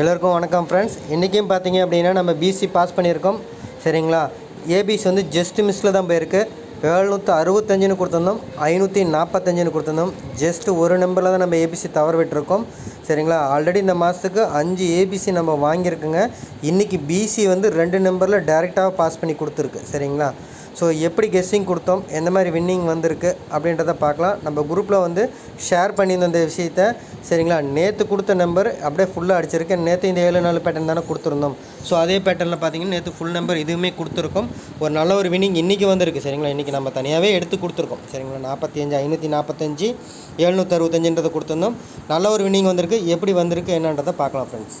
எல்லோருக்கும் வணக்கம் ஃப்ரெண்ட்ஸ் இன்றைக்கும் பார்த்தீங்க அப்படின்னா நம்ம பிசி பாஸ் பண்ணியிருக்கோம். சரிங்களா? ஏபிசி வந்து ஜஸ்ட் மிஸ்ஸில் தான் போயிருக்கு. ஏழ்நூற்றி அறுபத்தஞ்சுன்னு கொடுத்துருந்தோம். ஐநூற்றி நாற்பத்தஞ்சுன்னு கொடுத்துருந்தோம். ஜஸ்ட் ஒரு நம்பரில் தான் நம்ம ஏபிசி தவற விட்டுருக்கோம். சரிங்களா? ஆல்ரெடி இந்த மாதத்துக்கு அஞ்சு ஏபிசி நம்ம வாங்கியிருக்குங்க. இன்றைக்கி பிசி வந்து ரெண்டு நம்பரில் டேரெக்டாக பாஸ் பண்ணி கொடுத்துருக்கு. சரிங்களா? ஸோ எப்படி கெஸ்ஸிங் கொடுத்தோம்? எந்த மாதிரி வின்னிங் வந்திருக்கு? அப்படின்றத பார்க்கலாம். நம்ம குரூப்பில் வந்து ஷேர் பண்ணியிருந்த இந்த விஷயத்த சரிங்களா? நேற்று கொடுத்த நம்பர் அப்படியே ஃபுல்லாக அடிச்சிருக்கேன் நேற்று இந்த ஏழு நாலு பேட்டர்ன் தானே கொடுத்துருந்தோம். ஸோ அதே பேட்டர்னில் பார்த்தீங்கன்னா நேற்று ஃபுல் நம்பர் இதுவுமே கொடுத்துருக்கோம். ஒரு நல்ல ஒரு வின்னிங் இன்றைக்கி வந்திருக்கு சரிங்களா? இன்றைக்கி நம்ம தனியாகவே எடுத்து கொடுத்துருக்கோம் சரிங்களா? நாற்பத்தி அஞ்சு ஐநூற்றி நாற்பத்தஞ்சு எழுநூற்றி அறுபத்தஞ்சுன்றதை கொடுத்துருந்தோம். நல்ல ஒரு வின்னிங் வந்திருக்கு. எப்படி வந்திருக்கு என்னன்றதை பார்க்கலாம் ஃப்ரெண்ட்ஸ்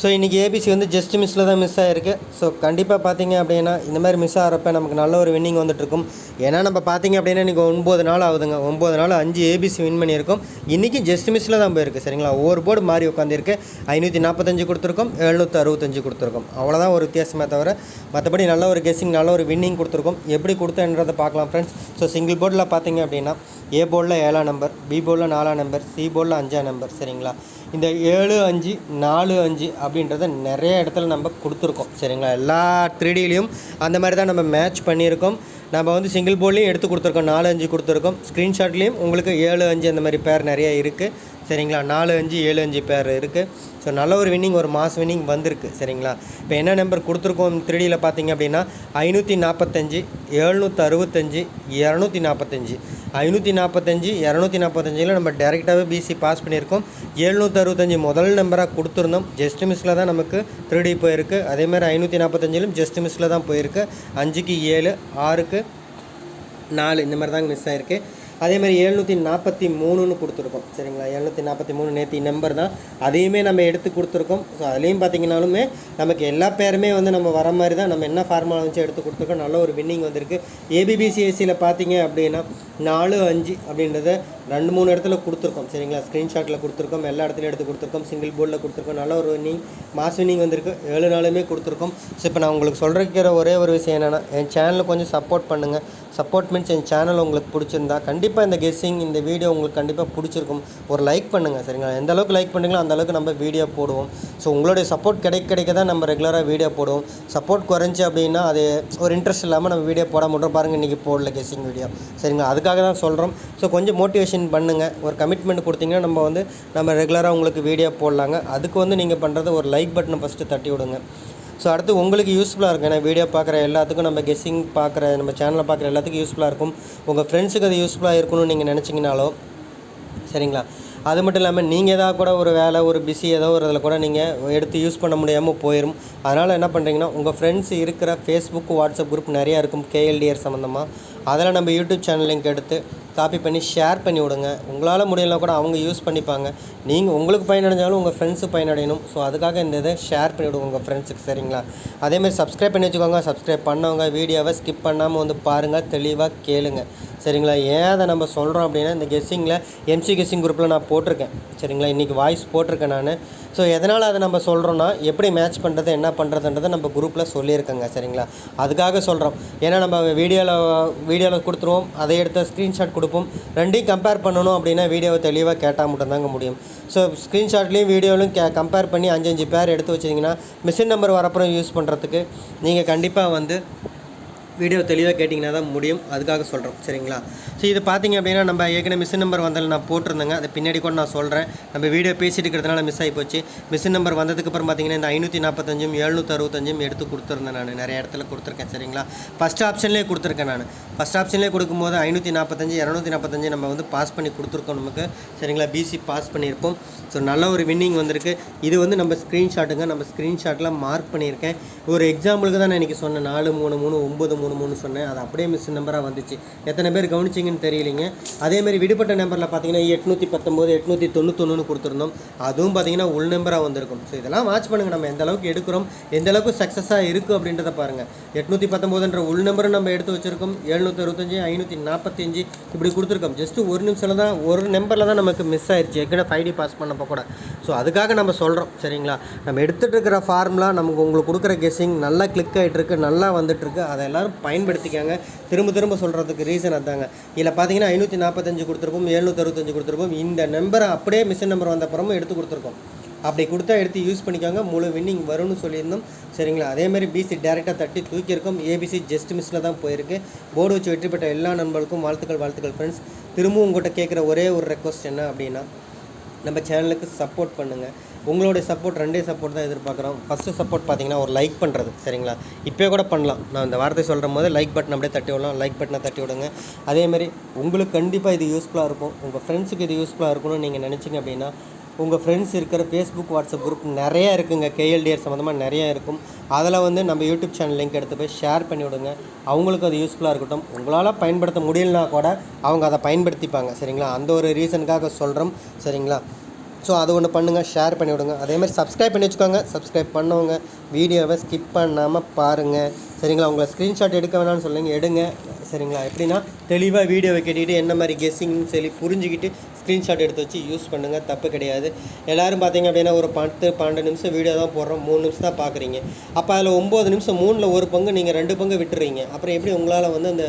So இன்றைக்கி ஏபிசி வந்து ஜஸ்ட் மிஸ்ஸில் தான் மிஸ் ஆகிருக்கு ஸோ கண்டிப்பாக பார்த்தீங்க அப்படின்னா இந்த மாதிரி மிஸ் ஆகிறப்ப நமக்கு நல்ல ஒரு வின்னிங் வந்துட்டுருக்கும். ஏன்னா நம்ம பார்த்தீங்க அப்படின்னா இன்றைக்கி ஒன்பது நாள் ஆகுதுங்க. ஒம்பது நாள் அஞ்சு ஏபிசி வின் பண்ணியிருக்கோம். இன்றைக்கி ஜஸ்ட் மிஸ்ஸில் தான் போயிருக்கு சரிங்களா? ஒவ்வொரு போர்டு மாறி உட்காந்துருக்கு ஐநூற்றி நாற்பத்தஞ்சு கொடுத்துருக்கோம் எழுநூற்றி அறுபத்தஞ்சு கொடுத்துருக்கோம். அவ்வளோதான் ஒரு வித்தியாசமே தவிர மற்றபடி நல்ல ஒரு கெஸ்ஸிங் நல்ல ஒரு வின்னிங் கொடுத்துருக்கோம். எப்படி கொடுத்தேன்றதை பார்க்கலாம் ஃப்ரெண்ட்ஸ் ஸோ சிங்கிள் போர்டில் பார்த்தீங்க அப்படின்னா ஏ போர்டில் ஏழாம் நம்பர் பி போலில் நாலாம் நம்பர் சி போலில் அஞ்சாம் நம்பர் சரிங்களா? இந்த ஏழு அஞ்சு நாலு அஞ்சு அப்படின்றத நிறைய இடத்துல நம்ம கொடுத்துருக்கோம் சரிங்களா? எல்லா த்ரீடிலையும் அந்த மாதிரி தான் நம்ம மேட்ச் பண்ணியிருக்கோம். நம்ம வந்து சிங்கிள் போர்ட்லேயும் எடுத்து கொடுத்துருக்கோம் நாலு அஞ்சு கொடுத்துருக்கோம். ஸ்க்ரீன்ஷாட்லேயும் உங்களுக்கு ஏழு அஞ்சு அந்த மாதிரி பேர் நிறைய இருக்குது சரிங்களா? நாலு அஞ்சு ஏழு அஞ்சு பேர் இருக்குது ஸோ நல்ல ஒரு வின்னிங் ஒரு மாஸ் வின்னிங் வந்திருக்கு. சரிங்களா? இப்போ என்ன நம்பர் கொடுத்துருக்கோம் த்ரீடியில் பார்த்தீங்க அப்படின்னா ஐநூற்றி நாற்பத்தஞ்சு எழுநூற்றி அறுபத்தஞ்சு இரநூத்தி நாற்பத்தஞ்சு ஐநூற்றி நாற்பத்தஞ்சு இரநூத்தி நாற்பத்தஞ்சில் நம்ம டேரெக்டாகவே பிசி பாஸ் பண்ணியிருக்கோம். எழுநூற்றி அறுபத்தஞ்சு முதல் நம்பராக கொடுத்துருந்தோம். ஜஸ்ட் மிஸ்ஸில் தான் நமக்கு த்ரீடி போயிருக்கு. அதேமாதிரி ஐநூற்றி நாற்பத்தஞ்சிலும் ஜஸ்ட் மிஸ்ஸில் தான் போயிருக்கு. அஞ்சுக்கு ஏழு ஆறுக்கு நாலு. இந்த மாதிரி தாங்க மிஸ் ஆயிருக்கு. அதே மாதிரி எழுநூற்றி நாற்பத்தி மூணுன்னு கொடுத்துருக்கோம். சரிங்களா? எழுநூற்றி நாற்பத்தி மூணு நேற்று நம்பர் தான். அதையுமே நம்ம எடுத்து கொடுத்துருக்கோம். ஸோ அதுலேயும் பார்த்தீங்கனாலுமே நமக்கு எல்லா பேருமே வந்து நம்ம வர மாதிரி தான் நம்ம என்ன ஃபார்முலா வச்சு எடுத்து கொடுத்துருக்கோம். நல்ல ஒரு வின்னிங் வந்திருக்கு. ஏபிபிசிஎஸ்சியில் பார்த்தீங்க அப்படின்னா நாலு அஞ்சு அப்படின்றத ரெண்டு மூணு இடத்துல கொடுத்துருக்கோம். சரிங்களா? ஸ்க்ரீன்ஷாட்டில் கொடுத்துருக்கோம். எல்லா இடத்துலையும் எடுத்து கொடுத்துருக்கோம். சிங்கிள் போர்டில் கொடுத்துருக்கோம். நல்ல ஒரு இன்னிங் மாஸ் இன்னிங் வந்திருக்கு. ஏழு நாளுமே கொடுத்துருக்கோம். ஸோ இப்போ நான் உங்களுக்கு சொல்கிறக்கிற ஒரே ஒரு விஷயம் என்னென்னா என் சேனலில் கொஞ்சம் சப்போர்ட் பண்ணுங்கள் சப்போர்ட் மீன்ஸ் என் சேனல் உங்களுக்கு பிடிச்சிருந்தா கண்டிப்பாக இந்த கெஸ்ஸிங் இந்த வீடியோ உங்களுக்கு கண்டிப்பாக பிடிச்சிருக்கும். ஒரு லைக் பண்ணுங்கள் சரிங்களா? எந்த அளவுக்கு லைக் பண்ணுறீங்களோ அந்த அளவுக்கு நம்ம வீடியோ போடுவோம். ஸோ உங்களுடைய சப்போர்ட் கிடைக்க கிடைக்க தான் நம்ம ரெகுலராக வீடியோ போடுவோம். சப்போர்ட் குறைஞ்சி அப்படின்னா அது ஒரு இன்ட்ரெஸ்ட் இல்லாமல் நம்ம வீடியோ போட முடியும் பாருங்கள் இன்றைக்கி போடல கெஸ்ஸிங் வீடியோ சரிங்களா? அதுக்காக தான் சொல்கிறோம் ஸோ கொஞ்சம் மோட்டிவேஷன் பண்ணுங்கள் ஒரு கமிட்மெண்ட் கொடுத்தீங்கன்னா நம்ம வந்து நம்ம ரெகுலராக உங்களுக்கு வீடியோ போடலாங்க. அதுக்கு வந்து நீங்கள் பண்ணுறது ஒரு லைக் பட்டனை ஃபஸ்ட்டு தட்டி விடுங்க. ஸோ அடுத்து உங்களுக்கு யூஸ்ஃபுல்லாக இருக்கும். ஏன்னா வீடியோ பார்க்குற எல்லாத்துக்கும் நம்ம கெஸ்ஸிங் பார்க்குற நம்ம சேனலை பார்க்குற எல்லாத்துக்கும் யூஸ்ஃபுல்லாக இருக்கும். உங்கள் ஃப்ரெண்ட்ஸுக்கு அது யூஸ்ஃபுல்லாக இருக்கணும்னு நீங்கள் நினச்சிங்கனாலோ சரிங்களா? அது மட்டும் இல்லாமல் நீங்கள் எதாவது கூட ஒரு வேலை ஒரு பிஸி ஏதோ ஒரு இதில் கூட நீங்கள் எடுத்து யூஸ் பண்ண முடியாமல் போயிடும் அதனால் என்ன பண்ணுறீங்கன்னா உங்கள் ஃப்ரெண்ட்ஸ் இருக்கிற ஃபேஸ்புக் வாட்ஸ்அப் குரூப் நிறையா இருக்கும் கேஎல்டிஆர் சம்மந்தமாக அதில் நம்ம யூடியூப் சேனல் லிங்க் எடுத்து காப்பி பண்ணி ஷேர் பண்ணி விடுங்க. உங்களால் முடியலனா கூட அவங்க யூஸ் பண்ணிப்பாங்க. நீங்கள் உங்களுக்கு பயனடைஞ்சாலும் உங்கள் ஃப்ரெண்ட்ஸு பயனடையணும். ஸோ அதுக்காக இந்த இதை ஷேர் பண்ணி விடுங்க உங்கள் ஃப்ரெண்ட்ஸுக்கு சரிங்களா? அதேமாதிரி சப்ஸ்கிரைப் பண்ணி வச்சுக்கோங்க. சப்ஸ்கிரைப் பண்ணவங்க வீடியோவை ஸ்கிப் பண்ணாமல் வந்து பாருங்கள் தெளிவாக கேளுங்கள் சரிங்களா? ஏன் அதை நம்ம சொல்கிறோம் அப்படின்னா இந்த கெஸ்ஸிங்கில் எம்சி கெஸ்ஸிங் குரூப்பில் நான் போட்டிருக்கேன். சரிங்களா? இன்றைக்கி வாய்ஸ் போட்டிருக்கேன் நான். ஸோ எதனால் அதை நம்ம சொல்கிறோன்னா எப்படி மேட்ச் பண்ணுறது என்ன பண்ணுறதுன்றதை நம்ம குரூப்பில் சொல்லியிருக்கேங்க சரிங்களா? அதுக்காக சொல்கிறோம் ஏன்னா நம்ம வீடியோவில் வீடியோவில் கொடுத்துருவோம். அதை எடுத்த ஸ்க்ரீன்ஷாட் கொடுப்போம். ரெண்டையும் கம்பேர் பண்ணணும் அப்படின்னா வீடியோவை தெளிவாக கேட்டால் மட்டும்தாங்க முடியும். ஸோ ஸ்க்ரீன்ஷாட்லேயும் வீடியோவிலும் கே கம்பேர் பண்ணி அஞ்சு அஞ்சு பேர் எடுத்து வச்சிங்கன்னா மிஷின் நம்பர் வரப்புறம் யூஸ் பண்ணுறதுக்கு நீங்கள் கண்டிப்பாக வந்து வீடியோ தெளிவாக கேட்டிங்கன்னா தான் முடியும். அதுக்காக சொல்கிறோம் சரிங்களா? ஸோ இது பார்த்தீங்க அப்படின்னா நம்ம ஏற்கனவே மிஷின் நம்பர் வந்தாலும் நான் போட்டிருந்தேங்க. அது பின்னாடி கூட நான் சொல்கிறேன் நம்ம வீடியோ பேசிட்டு இருக்கிறதுனால மிஸ் ஆகி போச்சு. மிஷின் நம்பர் வந்ததுக்கப்புறம் பார்த்தீங்கன்னா இந்த ஐநூற்றி நாற்பத்தஞ்சும் எழுநூற்றி அறுபத்தஞ்சும் எடுத்து கொடுத்துருந்தேன் நான். நிறைய இடத்துல கொடுத்துருக்கேன். சரிங்களா? ஃபஸ்ட் ஆப்ஷன்லேயே கொடுத்துருக்கேன் நான். ஃபஸ்ட் ஆப்ஷன்லேயே கொடுக்கும்போது ஐநூற்றி நாற்பத்தஞ்சு இரநூத்தி நாற்பத்தஞ்சு நம்ம வந்து பாஸ் பண்ணி கொடுத்துருக்கோம் நமக்கு. சரிங்களா? பிசி பாஸ் பண்ணியிருப்போம். ஸோ நல்ல ஒரு வின்னிங் வந்திருக்கு. இது வந்து நம்ம ஸ்க்ரீன்ஷாட்டுங்க நம்ம ஸ்க்ரீன்ஷாட்டில் மார்க் பண்ணியிருக்கேன். ஒரு எக்ஸாம்பிளுக்கு தான் நான் இன்றைக்கி சொன்னேன். நாலு மூணு மூணு ஒம்பது மூணு மூணு மூணு சொன்னேன். அது அப்படியே மிஸ் நம்பராக வந்துச்சு. எத்தனை பேர் கவனிச்சிங்கன்னு தெரியலைங்க. அதேமாதிரி விடுபட்ட நம்பரில் பார்த்தீங்கன்னா எட்நூற்றி பத்தொம்போது எட்நூற்றி தொண்ணூத்தொன்னு கொடுத்துருந்தோம். அதுவும் பார்த்தீங்கன்னா உள் நம்பராக வந்திருக்கும். ஸோ இதெல்லாம் வாட்ச் பண்ணுங்கள் நம்ம எந்த அளவுக்கு எடுக்கிறோம் எந்த அளவுக்கு சக்ஸஸாக இருக்குது அப்படின்றத பாருங்கள் எட்நூற்றி பத்தொம்போதுன்ற உள் நம்பரும் நம்ம எடுத்து வச்சுருக்கோம். எழுநூற்றி அறுபத்தஞ்சு ஐநூற்றி நாற்பத்தஞ்சு இப்படி கொடுத்துருக்கோம். ஜஸ்ட்டு ஒரு நிமிஷத்தில் தான் ஒரு நம்பரில் தான் நமக்கு மிஸ் ஆயிடுச்சு ஏற்கனவே ஃபைவ் டி பாஸ் பண்ணப்போ கூட. ஸோ அதுக்காக நம்ம சொல்கிறோம் சரிங்களா? நம்ம எடுத்துகிட்டு இருக்கிற ஃபார்முலா நமக்கு உங்களுக்கு கொடுக்குற கெஸ்ஸிங் நல்லா கிளிக் ஆகிட்டுருக்கு நல்லா வந்துட்டுருக்கு அதை எல்லோரும் பயன்படுத்திக்காங்க. திரும்ப திரும்ப சொல்கிறதுக்கு ரீசன் அதாங்க. இதில் பார்த்தீங்கன்னா ஐநூற்றி நாற்பத்தஞ்சு கொடுத்துருப்போம் எழுநூற்றி அறுபத்தஞ்சு கொடுத்துருப்போம். இந்த நம்பரை அப்படியே மிஷின் நம்பர் வந்த அப்புறமும் எடுத்து கொடுத்துருக்கோம். அப்படி கொடுத்தா எடுத்து யூஸ் பண்ணிக்கோங்க. முழு வின்னிங் வரும்னு சொல்லியிருந்தோம். சரிங்களா? அதேமாதிரி பிசி டேரெக்டாக தட்டி தூக்கியிருக்கோம். ஏபிசி ஜஸ்ட் மிஸ்ஸில் தான் போயிருக்கு. போர்டு வச்சு வெற்றி பெற்ற எல்லா நண்பர்களுக்கும் வாழ்த்துக்கள் வாழ்த்துக்கள் ஃப்ரெண்ட்ஸ் திரும்பவும் உங்கள்கிட்ட கேட்குற ஒரே ஒரு ரெக்வஸ்ட் என்ன அப்படின்னா நம்ம சேனலுக்கு சப்போர்ட் பண்ணுங்கள் உங்களுடைய சப்போர்ட் ரெண்டே சப்போர்ட் தான் எதிர்பார்க்குறோம். ஃபஸ்ட்டு சப்போர்ட் பார்த்தீங்கன்னா ஒரு லைக் பண்ணுறது சரிங்களா? இப்போ கூட பண்ணலாம். நான் இந்த வார்த்தை சொல்கிற போது லைக் பட்டன் அப்படியே தட்டி விடலாம். லைக் பட்டனை தட்டி விடுங்க. அதேமாதிரி உங்களுக்கு கண்டிப்பாக இது யூஸ்ஃபுல்லாக இருக்கும். உங்கள் ஃப்ரெண்ட்ஸுக்கு இது யூஸ்ஃபுல்லாக இருக்கணும்னு நீங்கள் நினச்சிங்க அப்படின்னா உங்கள் ஃப்ரெண்ட்ஸ் இருக்கிற ஃபேஸ்புக் வாட்ஸ்அப் குரூப் நிறையா இருக்குங்க. கேஎல்டிஆர் சம்மந்தமாக நிறையா இருக்கும். அதில் வந்து நம்ம யூடியூப் சேனல் லிங்க் எடுத்து போய் ஷேர் பண்ணி விடுங்க. அவங்களுக்கு அது யூஸ்ஃபுல்லாக இருக்கட்டும். உங்களால் பயன்படுத்த முடியலனா கூட அவங்க அதை பயன்படுத்திப்பாங்க சரிங்களா? அந்த ஒரு ரீசனுக்காக சொல்கிறோம் சரிங்களா? ஸோ அது ஒன்று பண்ணுங்கள் ஷேர் பண்ணி விடுங்க. அதே மாதிரி சப்ஸ்கிரைப் பண்ணி வச்சுக்கோங்க. சப்ஸ்கிரைப் பண்ணவங்க வீடியோவை ஸ்கிப் பண்ணாமல் பாருங்கள் சரிங்களா? உங்களை ஸ்க்ரீன்ஷாட் எடுக்க வேணாம்னு சொல்லுங்கள் எடுங்க. சரிங்களா? எப்படின்னா தெளிவாக வீடியோவை கேட்டுக்கிட்டு என்ன மாதிரி கெஸ்ஸிங்னு சொல்லி புரிஞ்சுக்கிட்டு ஸ்க்ரீன்ஷாட் எடுத்து வச்சு யூஸ் பண்ணுங்கள் தப்பு கிடையாது. எல்லோரும் பார்த்தீங்க அப்படின்னா ஒரு பத்து பன்னெண்டு நிமிஷம் வீடியோ தான் போடுறோம். மூணு நிமிஷம் தான் பார்க்குறீங்க. அப்போ அதில் ஒம்பது நிமிஷம் மூணில் ஒரு பங்கு நீங்கள் ரெண்டு பங்கு விட்டுறீங்க. அப்புறம் எப்படி உங்களால் வந்து அந்த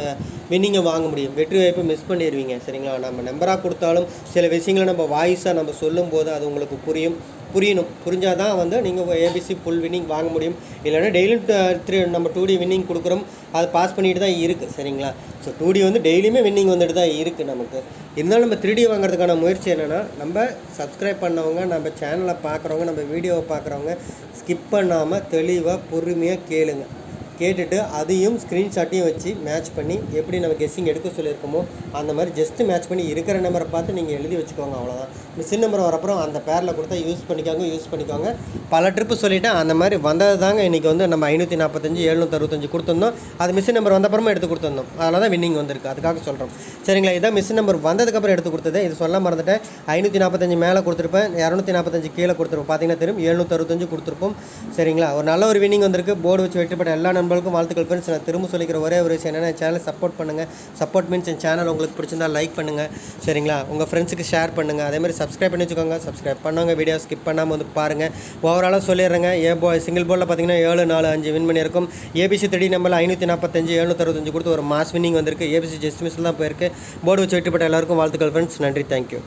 வின்னிங்கை வாங்க முடியும்? வெற்றி வாய்ப்பை மிஸ் பண்ணிடுவீங்க. சரிங்களா? நம்ம நம்பராக கொடுத்தாலும் சில விஷயங்களை நம்ம வாய்ஸாக நம்ம சொல்லும்போது அது உங்களுக்கு புரியும். புரியணும். புரிஞ்சால் தான் வந்து நீங்கள் ஏபிசி ஃபுல் வின்னிங் வாங்க முடியும். இல்லைன்னா டெய்லியும் த்ரீ நம்ம டூ டி வின்னிங் கொடுக்குறோம். அது பாஸ் பண்ணிட்டு தான் இருக்குது சரிங்களா? ஸோ டூ டி வந்து டெய்லியுமே வின்னிங் வந்துட்டு தான் இருக்குது நமக்கு. இருந்தாலும் நம்ம த்ரீ டி வாங்குறதுக்கான முயற்சி என்னென்னா நம்ம சப்ஸ்கிரைப் பண்ணவங்க நம்ம சேனலை பார்க்குறவங்க நம்ம வீடியோவை பார்க்குறவங்க ஸ்கிப் பண்ணாமல் தெளிவாக பொறுமையாக கேளுங்கள் கேட்டுட்டு அதையும் ஸ்க்ரீன்ஷாட்டையும் வச்சு மேட்ச் பண்ணி எப்படி நம்ம கெஸ்ஸிங் எடுக்க சொல்லியிருக்கோமோ அந்த மாதிரி ஜஸ்ட்டு மேட்ச் பண்ணி இருக்கிற நம்பரை பார்த்து நீங்கள் எழுதி வச்சுக்கோங்க அவ்வளோதான் மிஷின் நம்பர் வரப்புறம் அந்த பேரில் கொடுத்தா யூஸ் பண்ணிக்கோங்க யூஸ் பண்ணிக்கோங்க. பல ட்ரிப்பு சொல்லிவிட்டேன் அந்த மாதிரி வந்தது தாங்க இன்றைக்கி வந்து நம்ம ஐநூற்றி நாற்பத்தஞ்சு எழுநூற்றி அறுபத்தஞ்சு கொடுத்துருந்தோம். அது மிஷின் நம்பர் வந்தப்புறமா எடுத்து கொடுத்துருந்தோம். அதனால தான் வின்னிங் வந்திருக்கு. அதுக்காக சொல்கிறோம் சரிங்களா இதான் மிஷின் நம்பர் வந்ததுக்கப்புறம் எடுத்து கொடுத்தது. இது சொல்ல மறந்துட்டேன். ஐநூற்றி நாற்பத்தஞ்சு மேலே கொடுத்துருப்பேன். இரநூத்தி நாற்பத்தஞ்சு கீழே கொடுத்துருப்போம். பார்த்தீங்கன்னா தெரியும். எழுநூற்றி அறுபத்தஞ்சு கொடுத்துருப்போம். சரிங்களா ஒரு நல்ல ஒரு வின்னிங் வந்திருக்கு. போர்டு வச்சு வெற்றிப்பட்ட எல்லா நண்பர்களுக்கும் வாழ்த்துக்கள் ஃப்ரெண்ட்ஸ் நான் திரும்ப சொல்லிக்கிற ஒரே ஒரு விஷயம் என்னென்னா சேனலை சப்போர்ட் பண்ணுங்கள் சப்போர்ட் மீன்ஸ் என் சேனல் உங்களுக்கு பிடிச்சிருந்தா லைக் பண்ணுங்கள் சரிங்களா? உங்கள் ஃப்ரெண்ட்ஸுக்கு ஷேர் பண்ணுங்கள் அதே மாதிரி சப்ஸ்கிரைப் பண்ணி வச்சுக்கோங்க. சப்ஸ்கிரைப் பண்ணுவாங்க வீடியோ ஸ்கிப் பண்ணாமல் வந்து பாருங்கள் ஓவராலாக சொல்லிடுறேங்க. ஏ போ சிங்கிள் போர்டில் பார்த்தீங்கன்னா ஏழு நாலு அஞ்சு வின் பண்ணியிருக்கும். ஏபிசி த்ரீ நம்பரில் ஐநூற்றி நாற்பத்தஞ்சு எழுநூத்தறுபத்தஞ்சு கொடுத்து ஒரு மாஸ் வின்னிங் வந்திருக்கு. ஏபிசி ஜஸ்ட் மிஸ்ஸில் தான் போயிருக்கு. போர்டு வச்சு விட்டுப்பட்ட எல்லாருக்கும் வாழ்த்துக்கள் ஃப்ரெண்ட்ஸ் நன்றி. தேங்க்யூ